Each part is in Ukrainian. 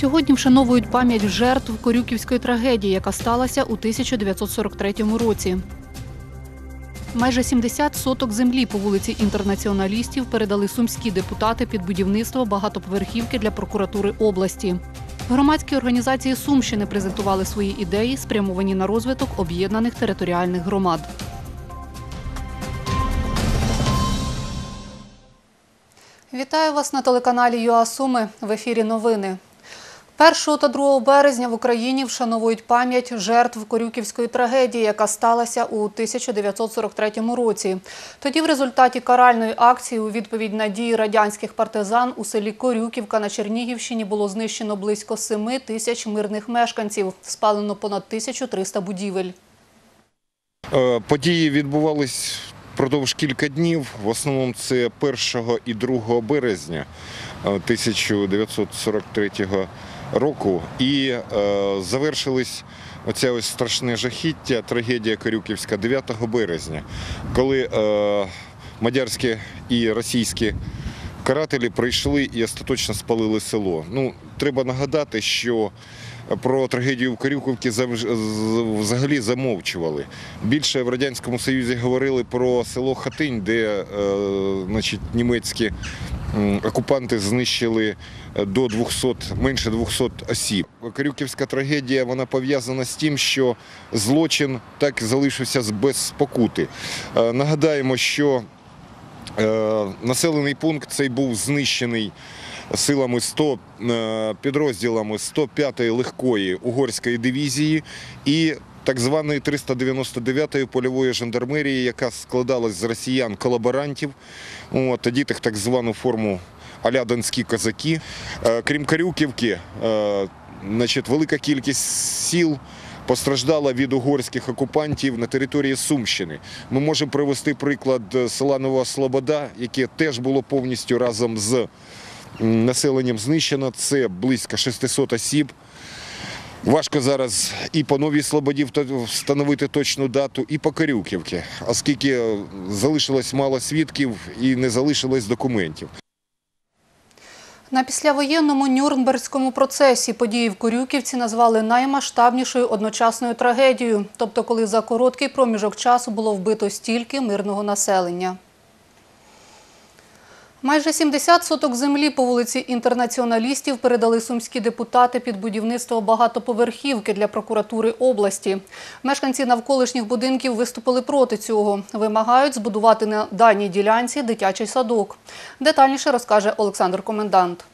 Сьогодні вшановують пам'ять жертв Корюківської трагедії, яка сталася у 1943 році. Майже 70 соток землі по вулиці інтернаціоналістів передали сумські депутати під будівництво багатоповерхівки для прокуратури області. Громадські організації Сумщини презентували свої ідеї, спрямовані на розвиток об'єднаних територіальних громад. Вітаю вас на телеканалі ЮА Суми. В ефірі новини. 1 та 2 березня в Україні вшановують пам'ять жертв Корюківської трагедії, яка сталася у 1943 році. Тоді в результаті каральної акції у відповідь на дії радянських партизан у селі Корюківка на Чернігівщині було знищено близько 7 тисяч мирних мешканців, спалено понад 1300 будівель. Е, Події відбувались впродовж кілька днів. В основному це 1 і 2 березня е, 1943 року. І е, завершились оця ось страшне жахіття, трагедія Корюківська 9 березня, коли е, мадярські і російські карателі прийшли і остаточно спалили село. Ну, треба нагадати, що про трагедію в Корюківці взагалі замовчували. Більше в Радянському Союзі говорили про село Хатинь, де е, значить, німецькі окупанти знищили е, до 200, менше 200 осіб. Корюківська трагедія вона пов'язана з тим, що злочин так залишився без спокути. Е, Нагадаємо, що Е, Населений пункт цей був знищений силами 100 е, підрозділами 105-ї легкої угорської дивізії і так званої 399-ї польової жандармерії, яка складалась з росіян-колаборантів, одітих так звану форму а-ля донські козаки. Е, Крім Карюківки, е, велика кількість сіл постраждала від угорських окупантів на території Сумщини. Ми можемо привести приклад е, села Нова Слобода, яке теж було повністю разом з населенням знищено. Це близько 600 осіб. Важко зараз і по Новій Слободі встановити точну дату, і по Корюківці, оскільки е, залишилось мало свідків і не залишилось документів. На післявоєнному Нюрнберзькому процесі події в Корюківці назвали наймасштабнішою одночасною трагедією, тобто коли за короткий проміжок часу було вбито стільки мирного населення. Майже 70 соток землі по вулиці інтернаціоналістів передали сумські депутати під будівництво багатоповерхівки для прокуратури області. Мешканці навколишніх будинків виступили проти цього. Вимагають збудувати на даній ділянці дитячий садок. Детальніше розкаже Олександр Комендант.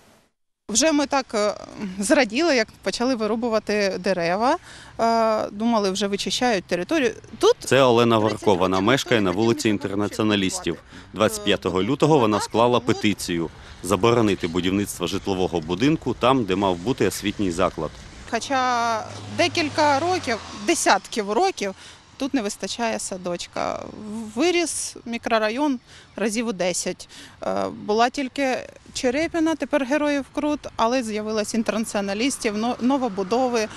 Вже ми так е, зраділи, як почали вирубувати дерева. Е, Думали, вже вичищають територію. Тут Це Олена Варко. Вона мешкає на вулиці інтернаціоналістів. 25 лютого вона склала петицію заборонити будівництво житлового будинку там, де мав бути освітній заклад. Хоча декілька років, десятків років, тут не вистачає садочка. Виріс мікрорайон разів у 10. Е, Була тільки Черепіна, тепер героїв Крут, але з'явилось інтернаціоналістів, новобудови.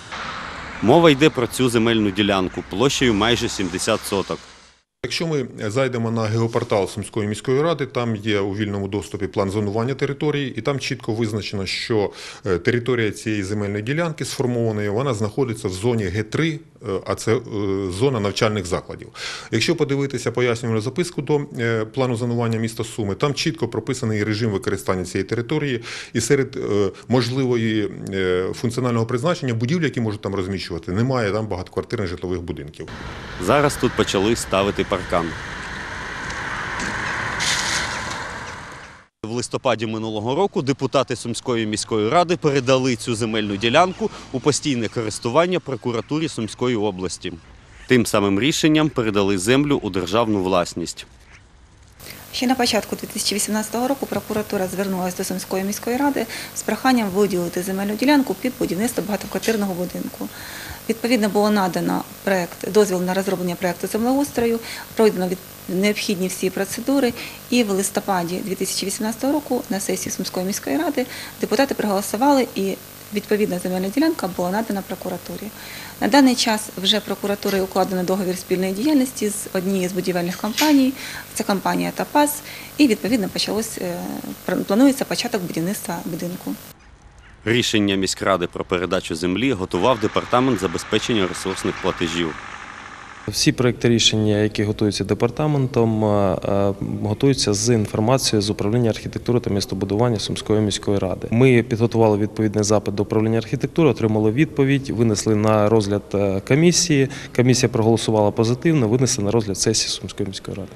Мова йде про цю земельну ділянку площею майже 70 соток. Якщо ми зайдемо на геопортал Сумської міської ради, там є у вільному доступі план зонування території, і там чітко визначено, що е, територія цієї земельної ділянки сформованої, вона знаходиться в зоні Г3, е, а це е, зона навчальних закладів. Якщо подивитися пояснювальну записку до е, плану зонування міста Суми, там чітко прописаний режим використання цієї території, і серед е, можливої е, функціонального призначення будівлі, які можуть там розміщувати, немає там багатоквартирних житлових будинків. Зараз тут почали ставити паркан. В листопаді минулого року депутати Сумської міської ради передали цю земельну ділянку у постійне користування прокуратурі Сумської області. Тим самим рішенням передали землю у державну власність. Ще на початку 2018 року прокуратура звернулася до Сумської міської ради з проханням виділити земельну ділянку під будівництво багатоквартирного будинку. Відповідно, було надано проект, дозвіл на розроблення проекту землеустрою, пройдено від необхідні всі процедури, і в листопаді 2018 року на сесії Сумської міської ради депутати проголосували і відповідна земельна ділянка була надана прокуратурі. На даний час вже прокуратурою укладено договір спільної діяльності з однією з будівельних компаній. Це компанія Тапас, і відповідно почалось е, планується початок будівництва будинку. Рішення міськради про передачу землі готував департамент забезпечення ресурсних платежів. Всі проекти рішення, які готуються департаментом, е, е, готуються з інформацією з управління архітектури та містобудування Сумської міської ради. Ми підготували відповідний запит до управління архітектури, отримали відповідь, винесли на розгляд е, комісії. Комісія проголосувала позитивно, винесли на розгляд сесії Сумської міської ради.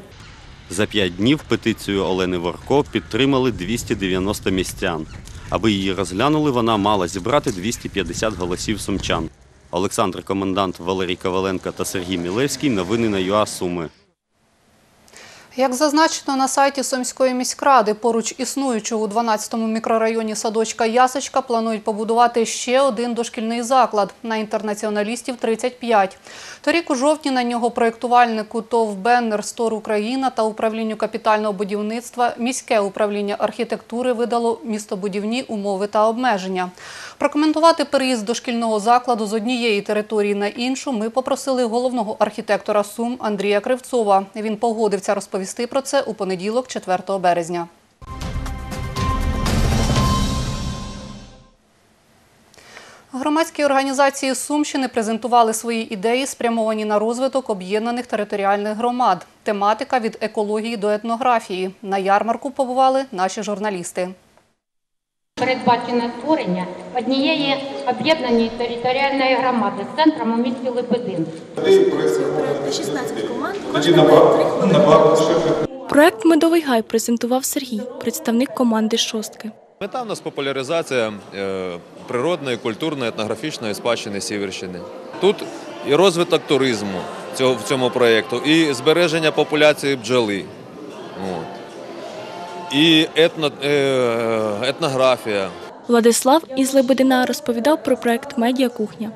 За п'ять днів петицію Олени Ворко підтримали 290 містян. Аби її розглянули, вона мала зібрати 250 голосів сумчан. Олександр Комендант, Валерій Коваленко та Сергій Мілевський. Новини на ЮА Суми. Як зазначено на сайті Сумської міськради, поруч існуючого у 12-му мікрорайоні садочка Ясочка планують побудувати ще один дошкільний заклад на інтернаціоналістів 35. Торік у жовтні на нього проєктувальнику ТОВ «Беннер Стор Україна» та управлінню капітального будівництва міське управління архітектури видало містобудівні умови та обмеження. Прокоментувати переїзд дошкільного закладу з однієї території на іншу ми попросили головного архітектора Сум Андрія Кривцова. Він погодився розповісти про це у понеділок, 4 березня. Громадські організації Сумщини презентували свої ідеї, спрямовані на розвиток об'єднаних територіальних громад. Тематика від екології до етнографії. На ярмарку побували наші журналісти. Передбачене створення однієї об'єднаної територіальної громади з центром у місті Лебедин. Проект Медовий гай презентував Сергій, представник команди шостки. Мета у нас популяризація е, природної, культурної, етнографічної спадщини Сіверщини. Тут і розвиток туризму цього, в цьому проєкту, і збереження популяції бджоли. І етно, е, етнографія. Владислав із Лебедина розповідав про проект Медіа Кухня.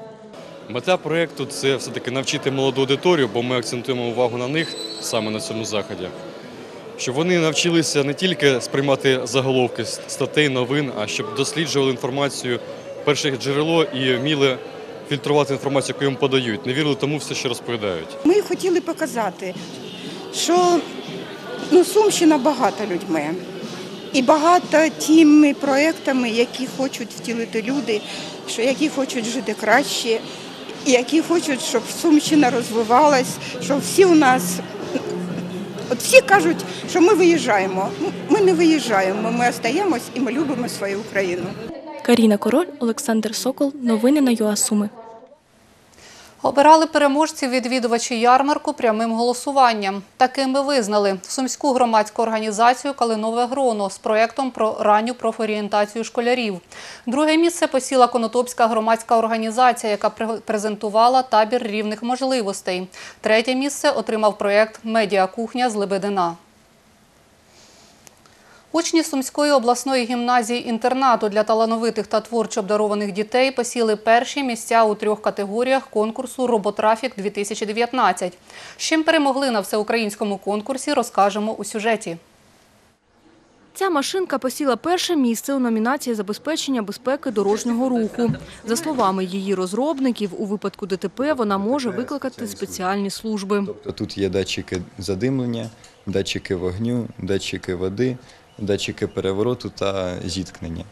Мета проєкту це все-таки навчити молоду аудиторію, бо ми акцентуємо увагу на них саме на цьому заході. Щоб вони навчилися не тільки сприймати заголовки статей, новин, а щоб досліджували інформацію перших джерело і вміли фільтрувати інформацію, яку їм подають, не вірили тому все, що розповідають. Ми хотіли показати, що ну, Сумщина багата людьми і багато тими проектами, які хочуть втілити люди, що які хочуть жити краще, які хочуть, щоб Сумщина розвивалась, щоб всі у нас. От всі кажуть, що ми виїжджаємо. Ну, Ми не виїжджаємо, ми остаємось і ми любимо свою Україну. Каріна Король, Олександр Сокол. Новини на ЮАСуми. Обирали переможців відвідувачі ярмарку прямим голосуванням. Такими визнали Сумську громадську організацію Калинове Гроно з проєктом про ранню профорієнтацію школярів. Друге місце посіла Конотопська громадська організація, яка пре- презентувала табір рівних можливостей. Третє місце отримав проєкт Медіа кухня з Лебедина. Учні Сумської обласної гімназії інтернату для талановитих та творчо обдарованих дітей посіли перші місця у трьох категоріях конкурсу Роботрафік-2019. З чим перемогли на всеукраїнському конкурсі, розкажемо у сюжеті. Ця машинка посіла перше місце у номінації забезпечення безпеки дорожнього руху. За словами її розробників, у випадку ДТП вона може викликати спеціальні служби. Тобто тут є датчики задимлення, датчики вогню, датчики води, датчики перевороту та зіткнення.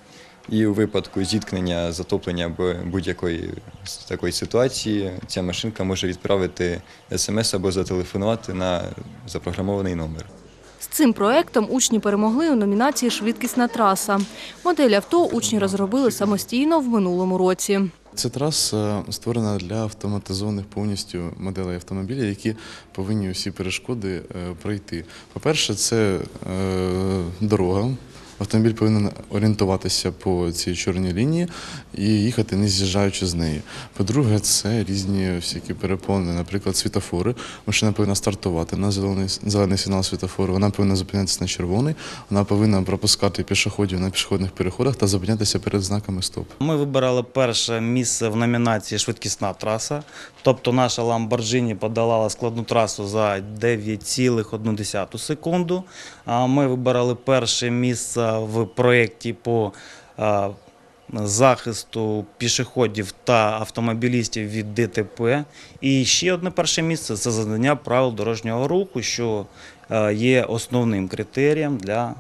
І у випадку зіткнення, затоплення будь-якої такої ситуації ця машинка може відправити смс або зателефонувати на запрограмований номер. З цим проектом учні перемогли у номінації Швидкісна траса. Модель авто учні розробили самостійно в минулому році. Ця траса створена для автоматизованих повністю моделей автомобіля, які повинні усі перешкоди е, пройти. По-перше, це е, дорога. Автомобіль повинен орієнтуватися по цій чорній лінії і їхати не з'їжджаючи з неї. По-друге, це різні всякі перепони, наприклад, світофори. Машина повинна стартувати на зелений, зелений сигнал світофору, вона повинна зупинятися на червоний, вона повинна пропускати пішоходів на пішохідних переходах та зупинятися перед знаками стоп. Ми вибирали перше місце в номінації Швидкісна траса. Тобто наша Lamborghini подолала складну трасу за 9,1 секунду. Ми вибирали перше місце в проєкті по захисту пішоходів та автомобілістів від ДТП. І ще одне перше місце це задання правил дорожнього руху, що е, є основним критерієм для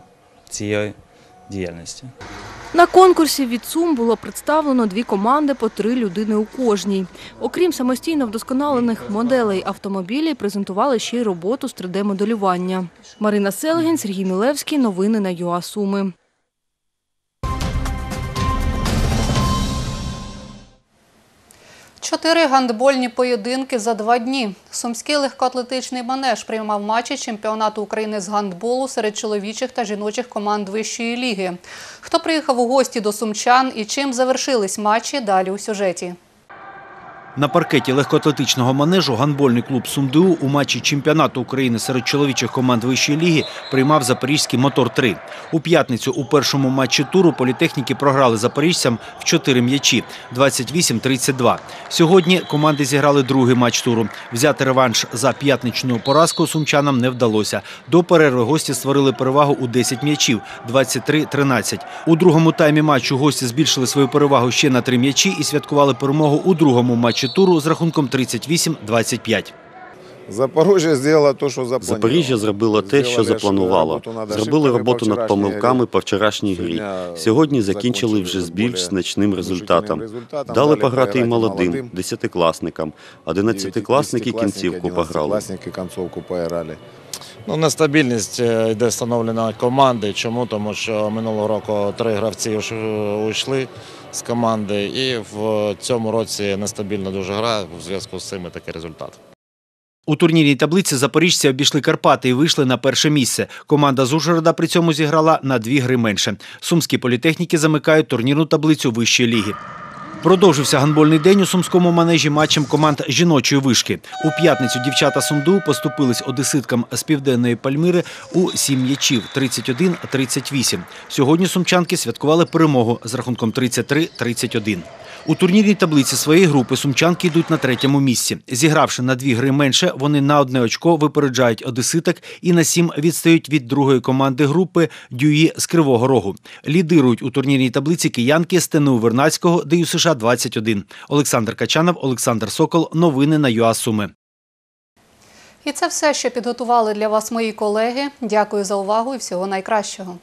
цієї діяльності. На конкурсі від Сум було представлено дві команди по три людини у кожній. Окрім самостійно вдосконалених моделей автомобілів, презентували ще й роботу з 3D-моделювання. Марина Селгін, Сергій Мілевський. Новини на ЮА Суми. Чотири гандбольні поєдинки за два дні. Сумський легкоатлетичний манеж приймав матчі чемпіонату України з гандболу серед чоловічих та жіночих команд вищої ліги. Хто приїхав у гості до сумчан і чим завершились матчі, далі у сюжеті. На паркеті легкоатлетичного манежу гандбольний клуб «Сумдеу» у матчі чемпіонату України серед чоловічих команд вищої ліги приймав запорізький «Мотор-3». У п'ятницю у першому матчі туру політехніки програли запоріжцям в 4 м'ячі – 28-32. Сьогодні команди зіграли другий матч туру. Взяти реванш за п'ятничну поразку сумчанам не вдалося. До перерви гості створили перевагу у 10 м'ячів – 23-13. У другому таймі матчу гості збільшили свою перевагу ще на 3 м'ячі і святкували перемогу у другому матчі туру з рахунком 38-25. Запоріжжя зробила те, що запланувало. Запоріжжя те, що Зробили запланувало. роботу над Зробили роботу над помилками по вчорашній грі. Сьогодні закінчили вже з більш значним результатом. Дали пограти і молодим. десятикласникам. Одинадцятикласники кінцівку пограли. Ну, нестабільність е, йде встановлена команди. Чому? Тому що минулого року три гравці уйшли з команди, і в цьому році нестабільно дуже гра. В зв'язку з цим і такий результат. У турнірній таблиці запоріжці обійшли Карпати і вийшли на перше місце. Команда з Ужгорода при цьому зіграла на дві гри менше. Сумські політехніки замикають турнірну таблицю вищої ліги. Продовжився гандбольний день у сумському манежі матчем команд жіночої вишки. У п'ятницю дівчата Сумду поступились одеситкам з південної Пальмири у сім м'ячів 31-38. Сьогодні сумчанки святкували перемогу з рахунком 33-31. У турнірній таблиці своєї групи сумчанки йдуть на третьому місці. Зігравши на дві гри менше, вони на одне очко випереджають одеситок і на сім відстають від другої команди групи Дюї з Кривого Рогу. Лідирують у турнірній таблиці киянки з ТНУ Вернацького, ДЮ США 21. Олександр Качанов, Олександр Сокол. Новини на ЮА Суми. І це все, що підготували для вас мої колеги. Дякую за увагу і всього найкращого.